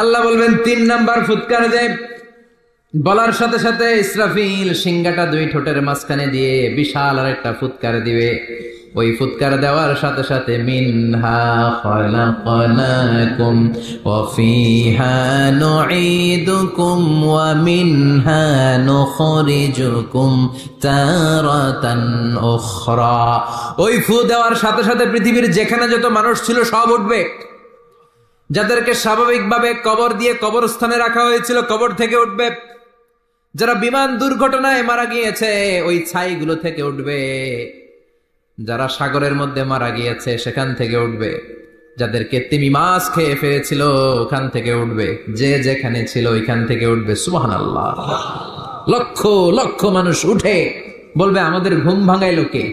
আল্লাহ বলবেন, তিন নাম্বার ফুৎকার দে বলার সাথে সাথে ইসরাফিল সিংগাটা দুই ঠোঁটের মাঝখানে দিয়ে বিশাল আর একটা ফুৎকার দিবে। ওই ফুৎকার দেওয়ার সাথে সাথে, মিনহা ওয়া ওই ফু দেওয়ার সাথে সাথে পৃথিবীর যেখানে যত মানুষ ছিল সব উঠবে। যাদেরকে স্বাভাবিকভাবে কবর দিয়ে কবরস্থানে রাখা হয়েছিল, কবর থেকে উঠবে। যারা বিমান দুর্ঘটনায় মারা গিয়েছে, ওই ছাইগুলো থেকে উঠবে। যারা সাগরের মধ্যে মারা গিয়েছে, সেখান থেকে উঠবে। যাদেরকে তিমি মাছ খেয়ে ফেলেছিল, ওখান থেকে উঠবে। যে যেখানে ছিল, ওইখান থেকে উঠবে। সুহান আল্লাহ লক্ষ লক্ষ মানুষ উঠে। বলবে, আমাদের ঘুম ভাঙাইলো কে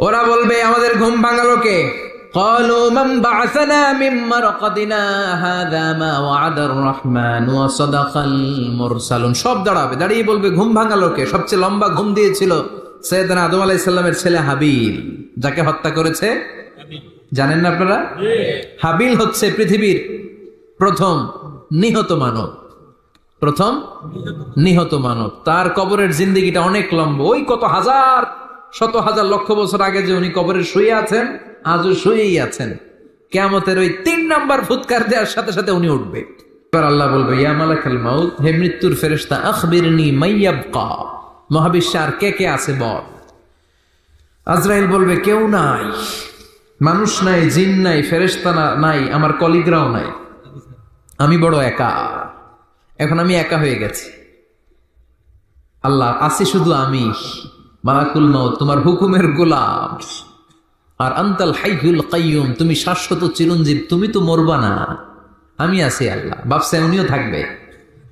ওরা বলবে, আমাদের ঘুম ভাঙালো কে? قالوا من بعثنا من مرقدنا هذا ما وعد الرحمن وصدق المرسلون সব দাঁড়াবে দাঁড়িয়ে বলবে ঘুম ভাঙালো কে সবচেয়ে লম্বা ঘুম দিয়েছিল সৈয়দনা আদম আলাইহিস সালামের ছেলে হাবিল যাকে হত্যা করেছে জানেন না আপনারা হাবিল হচ্ছে পৃথিবীর প্রথম নিহত মানব প্রথম নিহত মানব তার কবরের জিন্দিগিটা অনেক লম্বা ওই কত হাজার শত হাজার লক্ষ বছর আগে যে উনি কবরে শুয়ে আছেন, আজও শুয়েই আছেন। কেমতের ওই তিন নাম্বার ফুৎকার দেওয়ার সাথে সাথে উনি উঠবে। এবার আল্লাহ বলবে, ইয়া মালাকাল মাউত, হে মৃত্যুর ফেরেশতা, আখবিরনি মাইয়াবকা মহাবিশ্বে আর কে কে আছে বল? আজরাইল বলবে, কেউ নাই। মানুষ নাই, জিন নাই, ফেরেশতা না- নাই, আমার কলিগরাও নাই। আমি বড় একা। এখন আমি একা হয়ে গেছি। আল্লাহ আছি শুধু আমি। মালাকুল মাউত, তোমার হুকুমের গোলাম। আর আন্তাল হাইহুল কাইয়ুম, তুমি শাশ্বত চিরঞ্জীব, তুমি তো মরবা না। আমি আছি আল্লাহ। বাপসে উনিও থাকবে।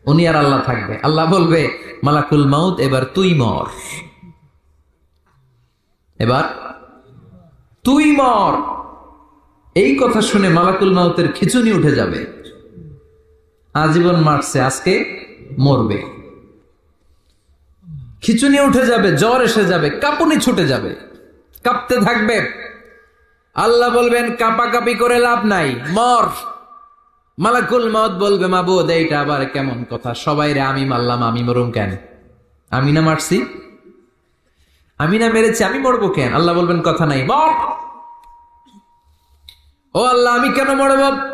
উনি আর আল্লাহ থাকবে। আল্লাহ বলবে, মালাকুল মাউত, এবার তুই মর। এবার তুই মর। এই কথা শুনে মালাকুল মাউতের খিচুনি উঠে যাবে। আজীবন মারছে, আজকে মরবে। খিচুনি উঠে যাবে, জ্বর এসে যাবে, কাঁপুনি ছুটে যাবে। কাঁপতে থাকবে। আল্লাহ বলবেন, কাপাকাপি করে লাভ নাই, মর। মালাকুল মত বলবে মা মাবুদ, এইটা আবার কেমন কথা? সবাই রে, আমি মারলাম, আমি মরুম কেন? আমি না মারছি? আমি না মেরেছি, আমি মরবো কেন? আল্লাহ বলবেন, কথা নাই, মর। ও আল্লাহ, আমি কেন মরব?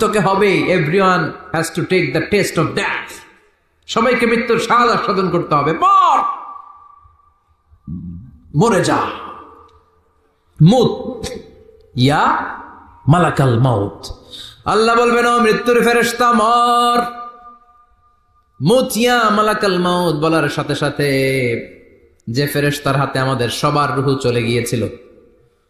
তোকে হবে। Everyone has to take the test of death সবাইকে মৃত্যুর স্বাদ আস্বাদন করতে হবে। মর! মরে যা। মুত। ইয়া মালাকাল মাউত। আল্লাহ বলবেন, ও মৃত্যুর ফেরেশতা, মর! মালাকাল মাউত বলার সাথে সাথে যে ফেরেশতার হাতে আমাদের সবার রুহু চলে গিয়েছিল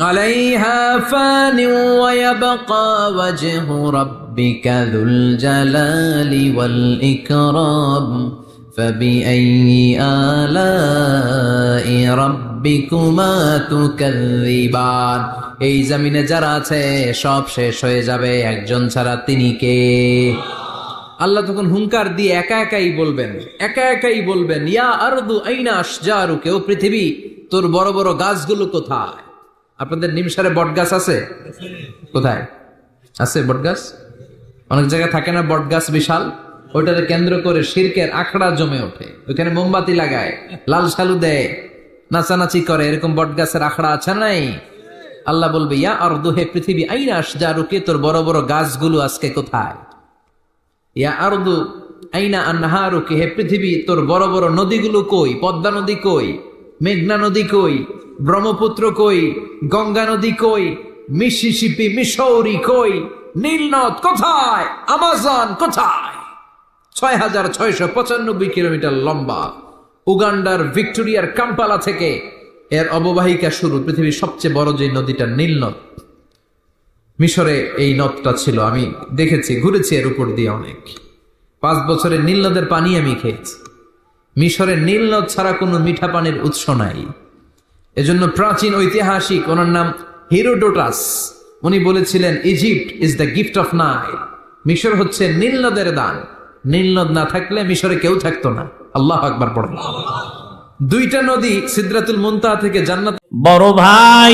عليها فان ويبقى وجه ربك ذو الجلال والإكرام فبأي آلاء ربكما تكذبان এই জমিনে যারা আছে সব শেষ হয়ে যাবে একজন ছাড়া তিনি কে আল্লাহ তখন হুঙ্কার দিয়ে একা একাই বলবেন একা একাই বলবেন ইয়া আরদু আইনা আশজারু কেউ পৃথিবী তোর বড় বড় গাছগুলো কোথায় আপনাদের নিমসারে বট গাছ আছে? কোথায়? আছে বট গাছ অনেক জায়গায় থাকে না বট গাছ বিশাল? ওইটাকে কেন্দ্র করে শিরকের আখড়া জমে ওঠে। ওইখানে মোমবাতি লাগায়, লাল সালু দেয়, নাচানাচি করে। এরকম বট গাছের আখড়া আছে নাই? আল্লাহ বলবে, ইয়া আর হে পৃথিবী, আইনা আশজারুকে তোর বড় বড় গাছগুলো আজকে কোথায়? ইয়া আরদু, আইনা আন্নাহারুকে হে পৃথিবী, তোর বড় বড় নদীগুলো কই? পদ্মা নদী কই? মেঘনা নদী কই? ব্রহ্মপুত্র কই, গঙ্গা নদী কই, মিসিসিপি মিসৌরি কই, নীলনদ কোথায়, আমাজন কোথায়? ছয় হাজার ছয়শো পঁচানব্বই কিলোমিটার লম্বা, উগান্ডার ভিক্টোরিয়ার কাম্পালা থেকে এর অববাহিকা শুরু, পৃথিবীর সবচেয়ে বড় যে নদীটা নীলনদ। মিশরে এই নদটা ছিল, আমি দেখেছি, ঘুরেছি এর উপর দিয়ে অনেক। পাঁচ বছরের নীল নদের পানি আমি খেয়েছি। মিশরের নীল নদ ছাড়া কোনো মিঠা পানির উৎস নাই। এজন্য প্রাচীন ঐতিহাসিক, ওনার নাম হিরোডোটাস। উনি বলেছিলেন, Egypt is the gift of Nile মিশর হচ্ছে নীল নদের দান। নীল নদ না থাকলে মিশরে কেউ থাকতো না। আল্লাহ আকবার পড়ল দুইটা নদী সিদ্রাতুল মুনতা থেকে জান্নাত বড় ভাই,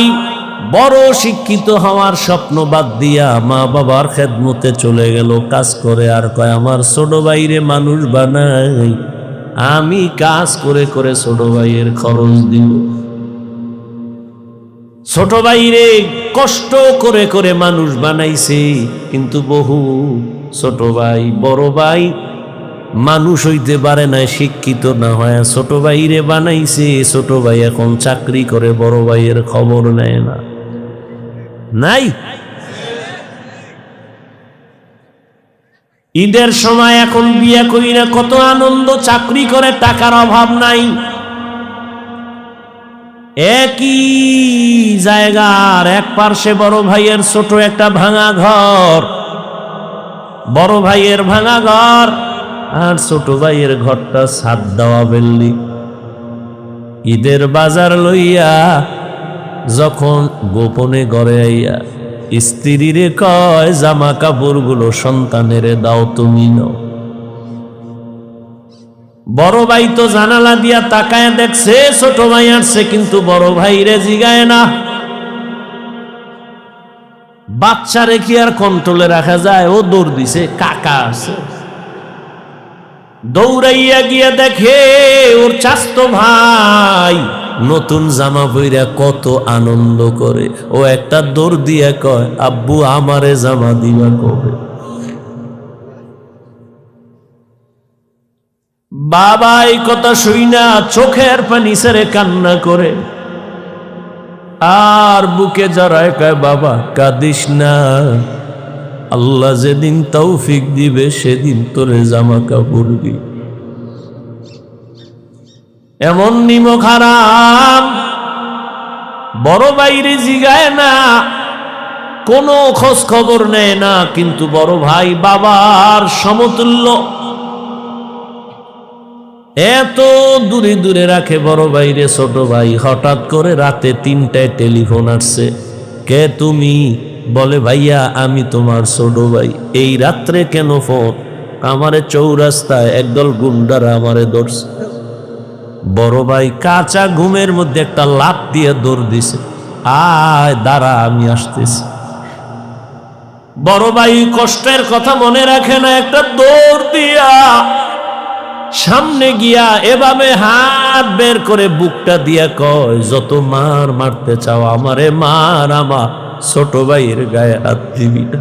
বড় শিক্ষিত হওয়ার স্বপ্ন বাদ দিয়া মা বাবার খেদমতে চলে গেল। কাজ করে আর কয়, আমার ছোট ভাইরে মানুষ বানাই। আমি কাজ করে করে ছোট ভাইয়ের খরচ দিব। ছোট ভাইরে কষ্ট করে করে মানুষ বানাইছে, কিন্তু বহু ছোট ভাই, বড় ভাই মানুষ হইতে পারে না শিক্ষিত না হয়। ছোট ভাইরে বানাইছে, ছোট ভাই এখন চাকরি করে, বড় ভাইয়ের খবর নেয় না। নাই? ঈদের সময় এখন বিয়ে করি না কত আনন্দ, চাকরি করে, টাকার অভাব নাই। একই জায়গার এক পার্শ্বে বড় ভাইয়ের ছোট একটা ভাঙা ঘর। বড় ভাইয়ের ভাঙা ঘর আর ছোট ভাইয়ের ঘরটা ছাদ দেওয়া বেললি। ঈদের বাজার লইয়া যখন গোপনে ঘরে আইয়া স্ত্রীরে কয়, জামা কাপড়গুলো সন্তানেরে দাও, তুমি নাও। বড় ভাই তো জানালা দিয়া তাকায় দেখছে, ছোট ভাই আসছে, কিন্তু বড় ভাই রে জিগায় না। বাচ্চা রেখে আর কন্ট্রোলে রাখা যায়, ও দৌড় দিছে, কাকা আছে দৌড়াইয়া গিয়া দেখে, ওর চাস্তো ভাই নতুন জামা পইরা কত আনন্দ করে। ও একটা দৌড় দিয়া কয়, আব্বু, আমারে জামা দিবা কবে? বাবা এই কথা শুই না, চোখের পানি সেরে কান্না করে। আর বুকে জড়ায় কয়, বাবা, কাঁদিস না। আল্লাহ যেদিন তৌফিক দিবে, সেদিন তোরে জামা কাপড় দি এমন নিমক হারাম বড় বাইরে জিগায় না, কোনো খোঁজ খবর নেয় না, কিন্তু বড় ভাই বাবার সমতুল্য এত দূরে দূরে রাখে বড় ভাইরে, ছোট ভাই। হঠাৎ করে রাতে তিনটায় টেলিফোন আসছে। কে তুমি? বলে, ভাইয়া, আমি তোমার ছোট ভাই। এই রাত্রে কেন ফোন? আমারে চৌরাস্তায় একদল গুন্ডারা আমারে ধরছে। বড় ভাই কাঁচা ঘুমের মধ্যে একটা লাভ দিয়ে দৌড় দিছে। আয়, দাঁড়া, আমি আসতেছি। বড় ভাই কষ্টের কথা মনে রাখে না, একটা দৌড় দিয়া সামনে গিয়া এভাবে হাত বের করে বুকটা দিয়া কয়, যত মার মারতে চাও, আমারে মার, আমার ছোট ভাইয়ের গায়ে হাত দিবি না।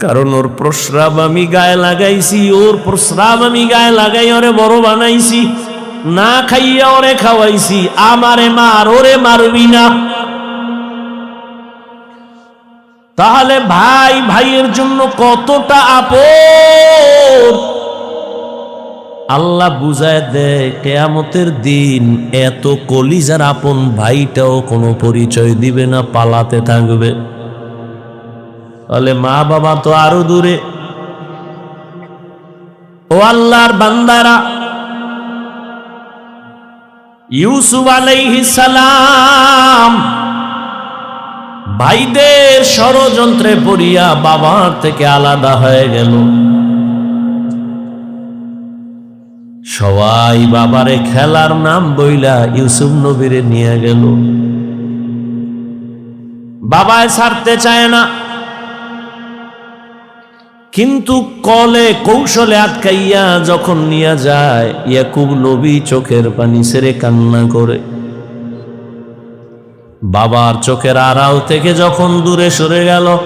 কারণ ওর প্রস্রাব আমি গায়ে লাগাইছি, ওর প্রস্রাব আমি গায়ে লাগাই, ওরে বড় বানাইছি। না খাইয়া ওরে খাওয়াইছি, আমারে মার, ওরে মারবি না। তাহলে ভাই, ভাইয়ের জন্য কতটা আপন আল্লাহ বুঝায় দেয়, কেয়ামতের দিন এত কলিজার আপন ভাইটাও কোনো পরিচয় দিবে না, পালাতে থাকবে। তাহলে মা বাবা তো আরও দূরে। ও আল্লাহর বান্দারা, ইউসুফ সালাম ভাইদের ষড়যন্ত্রে পড়িয়া বাবার থেকে আলাদা হয়ে গেল। সবাই বাবারে খেলার নাম বইলা ইউসুফ নবীরে নিয়ে গেল। বাবায় ছাড়তে চায় না। কিন্তু কলে কৌশলে আটকাইয়া যখন নিয়ে যায়, ইয়াকুব নবী চোখের পানি সেরে কান্না করে। বাবার চোখের আড়াল থেকে যখন দূরে সরে গেল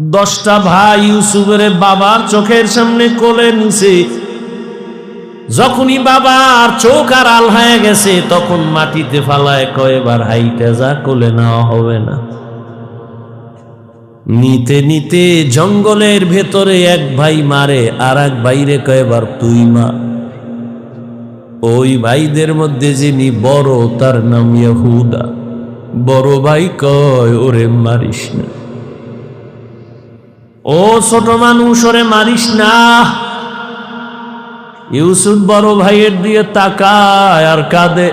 দশটা ভাই ইউসুফের বাবার চোখের সামনে কোলে নিছে। যখনই বাবার চোখ আর আল হয়ে গেছে, তখন মাটিতে ফালায় কয়েবার হাইটা যা, কোলে নেওয়া হবে না। নিতে নিতে জঙ্গলের ভেতরে এক ভাই মারে, আর এক ভাইরে কয়েবার তুই মা। ওই ভাইদের মধ্যে যিনি বড়, তার নাম ইয়াহুদা। বড় ভাই কয়, ওরে মারিস না। ও ছোট মানুষ ওরে মারিস না। ইউসুফ বড় ভাইয়ের দিয়ে তাকায় আর কাঁদে।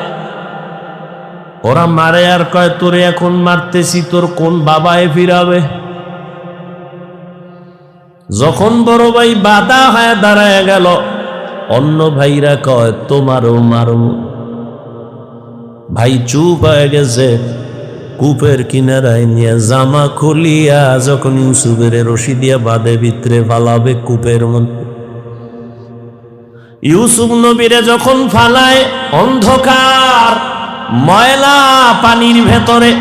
ওরা মারে আর কয়, তোরে এখন মারতেছি, তোর কোন বাবায় ফিরাবে? যখন বড় ভাই বাধা হয়ে দাঁড়ায় গেল, অন্য ভাইরা কয়, তোমারও মারব ভাই চুপ হয়ে গেছে। কূপের কিনারায় নিয়ে জামা খুলিয়া যখন ইউসুফের রশি দিয়া বাঁধে ভিতরে ফালাবে কূপের মধ্যে ইউসুফ নবীরে যখন ফালায় অন্ধকার, ময়লা পানির ভেতরে।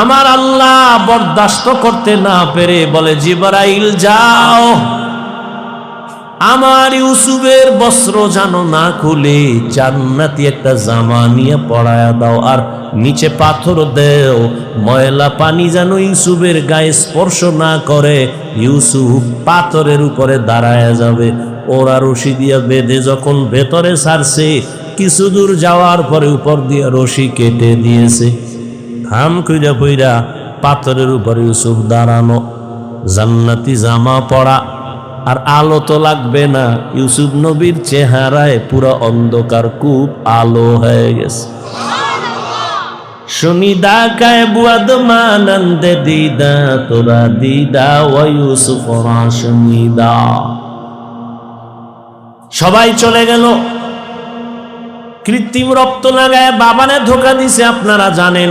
আমার আল্লাহ বরদাস্ত করতে না পেরে বলে, জিবরাইল, যাও। আমার ইউসুফের বস্ত্র যেন না খুলে, জান্নাতি একটা জামা নিয়ে পড়ায়া দাও, আর নিচে পাথর দেও, ময়লা পানি যেন ইউসুফের গায়ে স্পর্শ না করে, ইউসুফ পাথরের উপরে দাঁড়ায়া যাবে। ওরা রশি দিয়া বেঁধে যখন ভেতরে সারছে, কিছু দূর যাওয়ার পরে উপর দিয়ে রশি কেটে দিয়েছে। হাম কইরা পইরা পাথরের উপরে ইউসুফ দাঁড়ানো। জান্নাতি জামা পড়া আর আলো তো লাগবে না। ইউসুফ নবীর চেহারায় পুরো অন্ধকার খুব আলো হয়ে গেছে। সুনিদা কায় বুয়াদ মানন্দে দিদা, তোরা দিদা ও ইউসুফ সুনিদা সবাই চলে গেল। কৃত্রিম রক্ত লাগায় বাবানে ধোকা দিছে, আপনারা জানেন।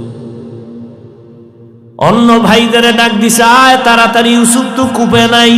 অন্য ভাইদের ডাক দিছে আয় তাড়াতাড়ি ইউসুফ তো কূপে নাই।